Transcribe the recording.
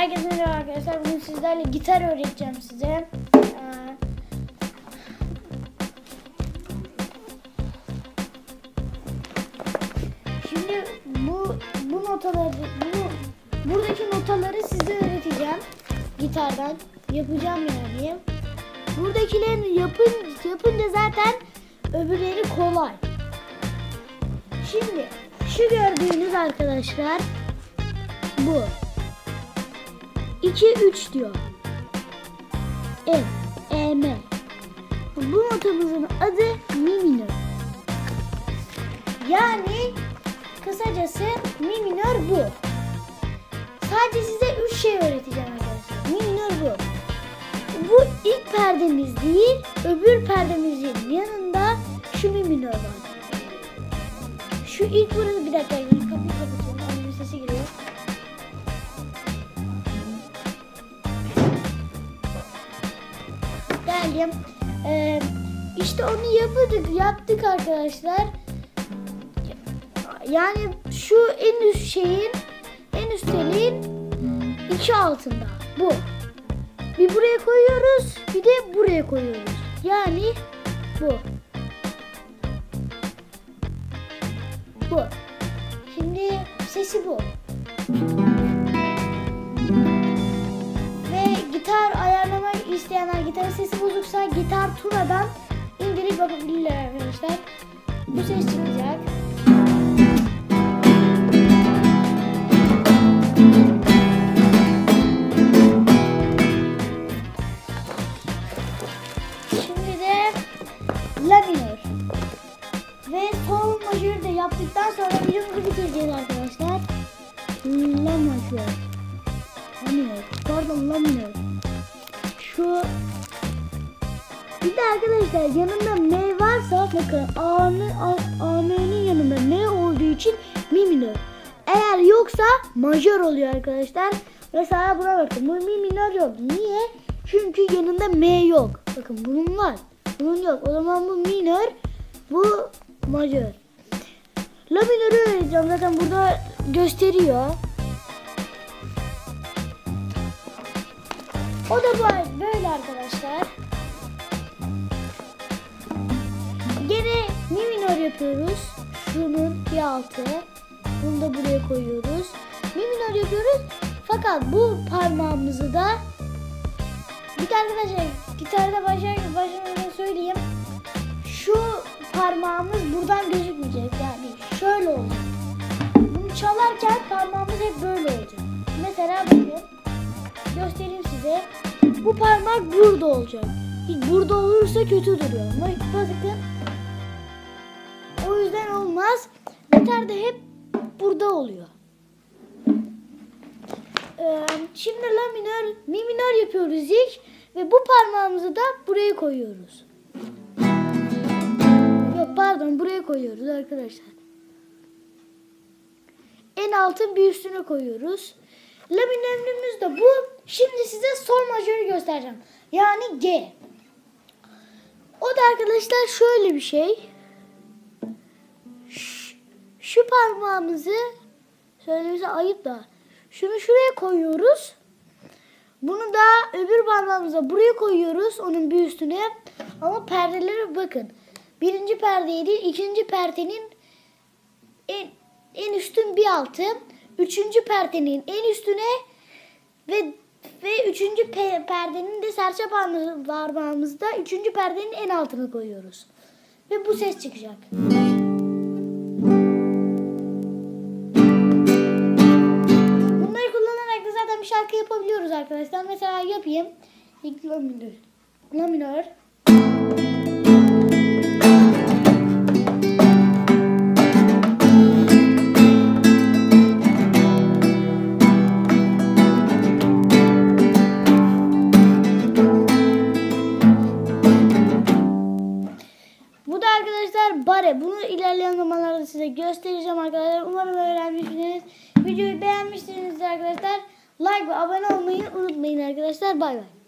Herkese merhaba arkadaşlar. Bugün sizlerle gitar öğreteceğim size. Ee, Şimdi bu bu notaları bu buradaki notaları size öğreteceğim. Gitardan yapacağım yani. Buradakilerini yapın yapınca zaten öbürleri kolay. Şimdi şu gördüğünüz arkadaşlar bu. 2 3 diyor. F E M. Bu notamızın adı mi minör. Yani kısacası mi minör bu. Sadece size 3 şey öğreteceğim arkadaşlar. Mi minör bu. Bu ilk perdemiz değil, öbür perdemizin yanında şu mi minör var. Şu ilk burası bir dakika Geldim. Ee, işte onu yaptık, yaptık arkadaşlar. Yani şu en üst şeyin, en üst telin iki altında. Bu. Bir buraya koyuyoruz, bir de buraya koyuyoruz. Yani bu. Bu. Şimdi sesi bu. İsteyenler gitarın sesi bozuksa gitar Tuna'dan indirip bakabilirler arkadaşlar. Bu ses çıkacak. Şimdi de La minör. Ve sol majörü de yaptıktan sonra videomuzu bitireceğiz arkadaşlar. La majör. La minör. Pardon la minör. Şu bir de arkadaşlar yanında M varsa bakın A'nın yanında M olduğu için mi minör. Eğer yoksa majör oluyor arkadaşlar. Mesela buna bakın. Bu mi minör yok. Niye? Çünkü yanında M yok. Bakın bunun var. Bunun yok. O zaman bu minör. Bu majör. La minörü öğreteceğim. Zaten burada gösteriyor. O da böyle arkadaşlar. Gene mi minör yapıyoruz. Şunun bir altı. Bunu da buraya koyuyoruz. Mi minör yapıyoruz. Fakat bu parmağımızı da bir de arkadaşlar gitarda başlar başlamadan söyleyeyim. Şu parmağımız buradan gözükmeyecek. Yani şöyle olacak. Bunu çalarken parmağımız hep böyle olacak. Mesela bakın göstereyim size. Bu parmak burada olacak. Burada olursa kötü duruyor. Ama bakın. O yüzden olmaz. Gitarda hep burada oluyor. Ee, şimdi la minör, mi minör yapıyoruz ilk ve bu parmağımızı da buraya koyuyoruz. Yok pardon buraya koyuyoruz arkadaşlar. En altın bir üstüne koyuyoruz. La minörümüz de bu. Şimdi size sol majörü göstereceğim. Yani G. O da arkadaşlar şöyle bir şey. Ş- Şu parmağımızı söylemesi ayıp da şunu şuraya koyuyoruz. Bunu da öbür parmağımıza buraya koyuyoruz. Onun bir üstüne. Ama perdelere bakın. Birinci perdeye değil ikinci perdenin en, en üstün bir altı. Üçüncü perdenin en üstüne ve ve üçüncü pe- perdenin de serçe parmağı- parmağımızda üçüncü perdenin en altına koyuyoruz. Ve bu ses çıkacak. Bunları kullanarak da zaten bir şarkı yapabiliyoruz arkadaşlar. Mesela yapayım. La minör. La minör. İlerleyen zamanlarda size göstereceğim arkadaşlar. Umarım öğrenmişsiniz. Videoyu beğenmişsinizdir arkadaşlar. Like ve abone olmayı unutmayın arkadaşlar. Bay bay.